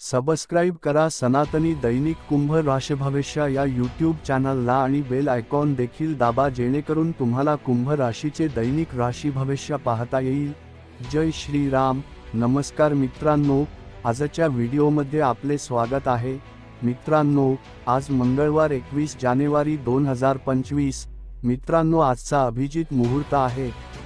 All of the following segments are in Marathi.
सबस्क्राईब करा सनातनी दैनिक कुंभ राशीभवेष्य या यूट्यूब चॅनलला आणि बेल आयकॉन देखील दाबा जेणेकरून तुम्हाला कुंभ राशीचे दैनिक राशी भविष्य पाहता येईल. जय श्रीराम नमस्कार मित्रांनो आजच्या व्हिडिओमध्ये आपले स्वागत आहे. मित्रांनो आज मंगळवार एकवीस जानेवारी दोन हजार पंचवीस. मित्रांनो आजचा अभिजित मुहूर्त आहे.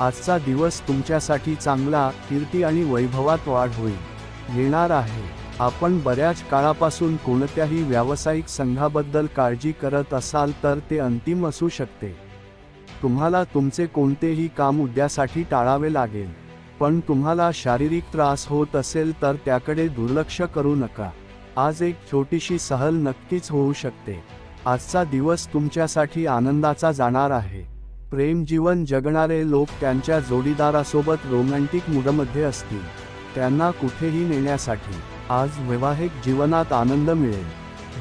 आजचा दिवस तुमच्यासाठी चांगला कीर्ती आणि वैभवात वाढ होईल. येणार आहे. आपण बऱ्याच काळापासून कोणत्याही व्यावसायिक संघाबद्दल काळजी करत असाल तर ते अंतिम असू शकते. तुम्हाला तुमचे कोणतेही काम उद्यासाठी टाळावे लागेल. पण तुम्हाला शारीरिक त्रास होत असेल तर त्याकडे दुर्लक्ष करू नका. आज एक छोटीशी सहल नक्कीच होऊ शकते. आजचा दिवस तुमच्यासाठी आनंदाचा जाणार आहे. प्रेम जीवन जगणारे लोक त्यांच्या जोडीदारासोबत रोमॅन्टिक मूडमध्ये असतील. त्यांना कुठेही नेण्यासाठी आज वैवाहिक जीवनात आनंद मिळेल.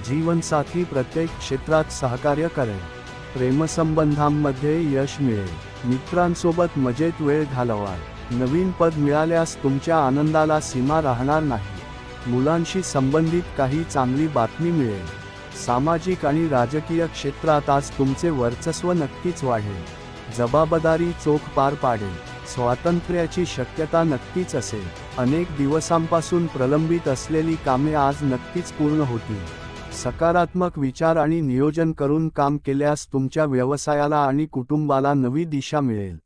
जीवनसाथी प्रत्येक क्षेत्रात सहकार्य करेल. प्रेमसंबंधांमध्ये यश मिळेल. मित्रांसोबत मजेत वेळ घालवाल. नवीन पद मिळाल्यास तुमच्या आनंदाला सीमा राहणार नाही. मुलांशी संबंधित काही चांगली बातमी मिळेल. सामाजिक आणि राजकीय क्षेत्रात आज तुमचे वर्चस्व नक्कीच वाढेल. जबाबदारी चोख पार पाडेल. स्वातंत्र्याची शक्यता नक्कीच असेल. अनेक दिवसांपासून प्रलंबित असलेली कामे आज नक्कीच पूर्ण होतील. सकारात्मक विचार आणि नियोजन करून काम केल्यास तुमच्या व्यवसायाला आणि कुटुंबाला नवी दिशा मिळेल.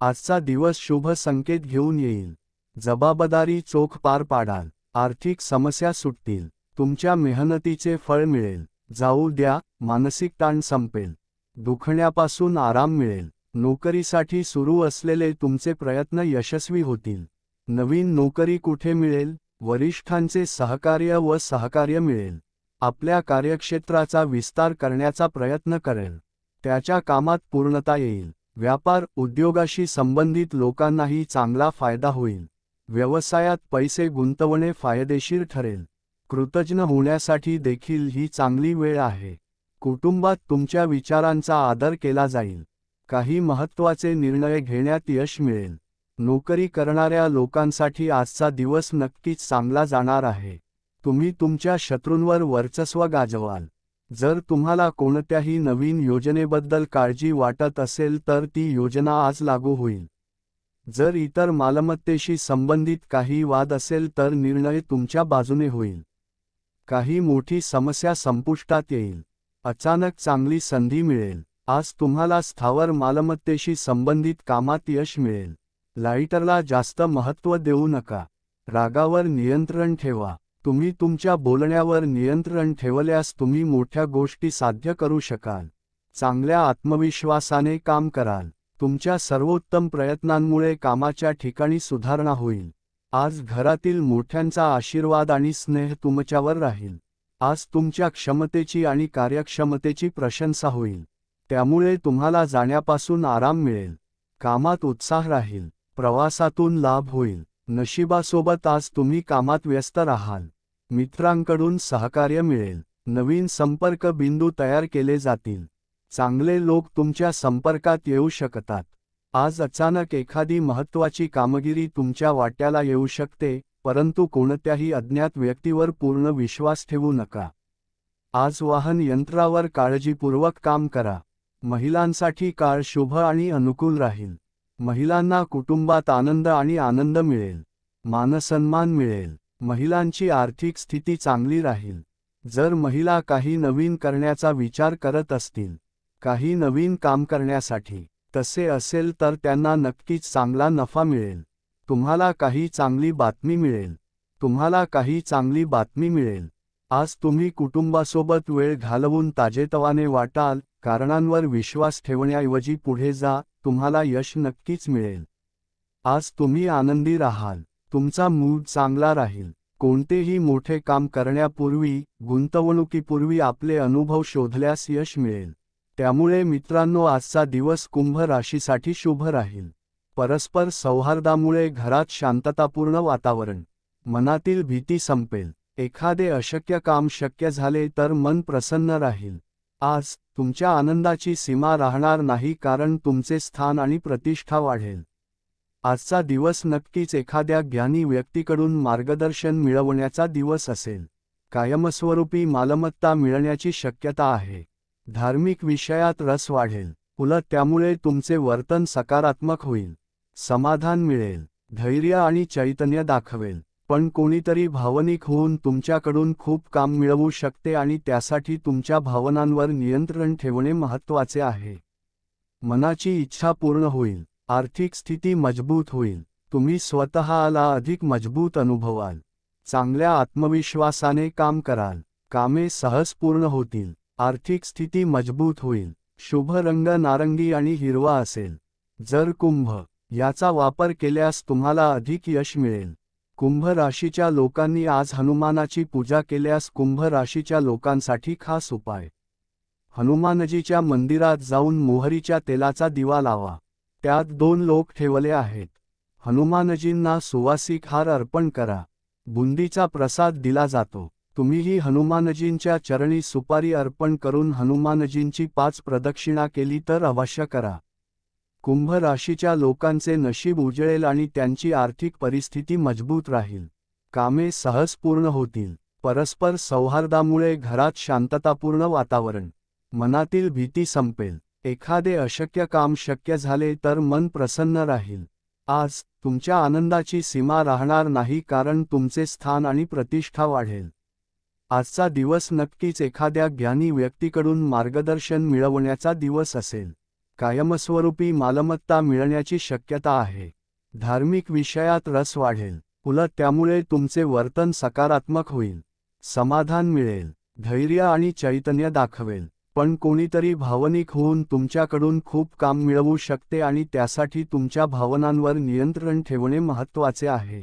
आजचा दिवस शुभ संकेत घेऊन येईल. जबाबदारी चोख पार पाडाल. आर्थिक समस्या सुटतील. तुमच्या मेहनतीचे फळ मिळेल. जाऊ द्या. मानसिक ताण संपेल. दुखण्यापासून आराम मिळेल. नोकरीसाठी सुरू असलेले तुमचे प्रयत्न यशस्वी होतील. नवीन नोकरी कुठे मिळेल? वरिष्ठांचे सहकार्य व सहकार्य मिळेल. आपल्या कार्यक्षेत्राचा विस्तार करण्याचा प्रयत्न करेल. त्याच्या कामात पूर्णता येईल. व्यापार उद्योगाशी संबंधित लोकांनाही चांगला फायदा होईल. व्यवसायात पैसे गुंतवणे फायदेशीर ठरेल. कृतज्ञ होण्यासाठी देखील ही चांगली वेळ आहे. कुटुंबात तुमच्या विचारांचा आदर केला जाईल. काही महत्त्वाचे निर्णय घेण्यात यश मिळेल. नोकरी करणाऱ्या लोकांसाठी आजचा दिवस नक्कीच चांगला जाणार आहे. तुम्ही तुमच्या शत्रूंवर वर्चस्व गाजवाल. जर तुम्हाला कोणत्याही नवीन योजनेबद्दल काळजी वाटत असेल तर ती योजना आज लागू होईल. जर इतर मालमत्तेशी संबंधित काही वाद असेल तर निर्णय तुमच्या बाजूने होईल. काही मोठी समस्या संपुष्टात येईल. अचानक चांगली संधी मिळेल. आज तुम्हाला स्थावर मालमत्तेशी संबंधित कामात यश मिळेल. लाईटरला जास्त महत्त्व देऊ नका. रागावर नियंत्रण ठेवा. तुम्ही तुमच्या बोलण्यावर नियंत्रण ठेवल्यास तुम्ही मोठ्या गोष्टी साध्य करू शकाल. चांगल्या आत्मविश्वासाने काम कराल. तुमच्या सर्वोत्तम प्रयत्नांमुळे कामाच्या ठिकाणी सुधारणा होईल. आज घरातील मोठ्यांचा आशीर्वाद आणि स्नेह तुमच्यावर राहील. आज तुमच्या क्षमतेची आणि कार्यक्षमतेची प्रशंसा होईल. त्यामुळे तुम्हाला जाण्यापासून आराम मिळेल. कामात उत्साह राहील. प्रवासातून लाभ होईल. नशिबासोबत आज तुम्ही कामात व्यस्त राहाल. मित्रांकडून सहकार्य मिळेल. नवीन संपर्क बिंदू तयार केले जातील. चांगले लोक तुमच्या संपर्कात येऊ शकतात. आज अचानक एखादी महत्त्वाची कामगिरी तुमच्या वाट्याला येऊ शकते परंतु कोणत्याही अज्ञात व्यक्तीवर पूर्ण विश्वास ठेवू नका. आज वाहन यंत्रावर काळजीपूर्वक काम करा. महिलांसाठी काळ शुभ आणि अनुकूल राहील. महिलांना कुटुंबात आनंद आणि आनंद मिळेल. मानसन्मान मिळेल. महिलांची आर्थिक स्थिती चांगली राहील. जर महिला काही नवीन करण्याचा विचार करत असतील काही नवीन काम करण्यासाठी तसे असेल तर त्यांना नक्कीच चांगला नफा मिळेल. तुम्हाला काही चांगली बातमी मिळेल. तुम्हाला काही चांगली बातमी मिळेल. आज तुम्ही कुटुंबासोबत वेळ घालवून ताजेतवाने वाटाल कारणांवर विश्वास ठेवण्याऐवजी पुढे जा तुम्हाला यश नक्कीच मिळेल. आज तुम्ही आनंदी राहाल. तुमचा मूड चांगला राहील. कोणतेही मोठे काम करण्यापूर्वी गुंतवणुकीपूर्वी आपले अनुभव शोधल्यास यश मिळेल. त्यामुळे मित्रांनो आजचा दिवस कुंभ राशीसाठी शुभ राहील. परस्पर सौहार्दामुळे घरात शांततापूर्ण वातावरण मनातील भीती संपेल. एखादे अशक्य काम शक्य झाले तर मन प्रसन्न राहील. आज तुमच्या आनंदाची सीमा राहणार नाही कारण तुमचे स्थान आणि प्रतिष्ठा वाढेल. आजचा दिवस नक्कीच एखाद्या ज्ञानी व्यक्तीकडून मार्गदर्शन मिळवण्याचा दिवस असेल. कायमस्वरूपी मालमत्ता मिळण्याची शक्यता आहे. धार्मिक विषयात रस वाढेल. उलट त्यामुळे तुमचे वर्तन सकारात्मक होईल. समाधान मिळेल धैर्य आणि चैतन्य दाखवेल. पण कोणीतरी भावनिक होऊन तुमच्याकडून खूप काम मिळवू शकते आणि त्यासाठी तुमच्या भावनांवर नियंत्रण ठेवणे महत्त्वाचे आहे. मनाची इच्छा पूर्ण होईल आर्थिक स्थिती मजबूत होईल तुम्ही स्वतःला अधिक मजबूत अनुभवाल चांगल्या आत्मविश्वासाने काम कराल कामे सहज पूर्ण होतील आर्थिक स्थिती मजबूत होईल शुभ रंग नारंगी आणि हिरवा असेल. जर कुंभ याचा वापर केल्यास तुम्हाला अधिक यश मिळेल. कुंभ राशीच्या लोकांनी आज हनुमानाची पूजा केल्यास कुंभ राशीच्या लोकांसाठी खास उपाय. हनुमानजीच्या मंदिरात जाऊन मोहरीच्या तेलाचा दिवा लावा. त्यात दोन लोक ठेवले आहेत. हनुमानजींना सुवासिक हार अर्पण करा. बुंदीचा प्रसाद दिला जातो. तुम्हीही हनुमानजींच्या चरणी सुपारी अर्पण करून हनुमानजींची पाच प्रदक्षिणा केली तर अवश्य करा. कुंभ राशीच्या लोकांचे नशीब उजळेल आणि त्यांची आर्थिक परिस्थिती मजबूत राहील. कामे सहज पूर्ण होतील. परस्पर सौहार्दामुळे घरात शांततापूर्ण वातावरण. मनातील भीती संपेल. एखादे अशक्य काम शक्य झाले तर मन प्रसन्न राहील. आज तुमच्या आनंदाची सीमा राहणार नाही कारण तुमचे स्थान आणि प्रतिष्ठा वाढेल. आजचा दिवस नक्कीच एखाद्या ज्ञानी व्यक्तीकडून मार्गदर्शन मिळवण्याचा दिवस असेल. कायमस्वरूपी मालमत्ता मिळण्याची शक्यता आहे. धार्मिक विषयात रस वाढेल. उलट त्यामुळे तुमचे वर्तन सकारात्मक होईल. समाधान मिळेल. धैर्य आणि चैतन्य दाखवेल. पण कोणीतरी भावनिक होऊन तुमच्याकडून खूप काम मिळवू शकते आणि त्यासाठी तुमच्या भावनांवर नियंत्रण ठेवणे महत्त्वाचे आहे.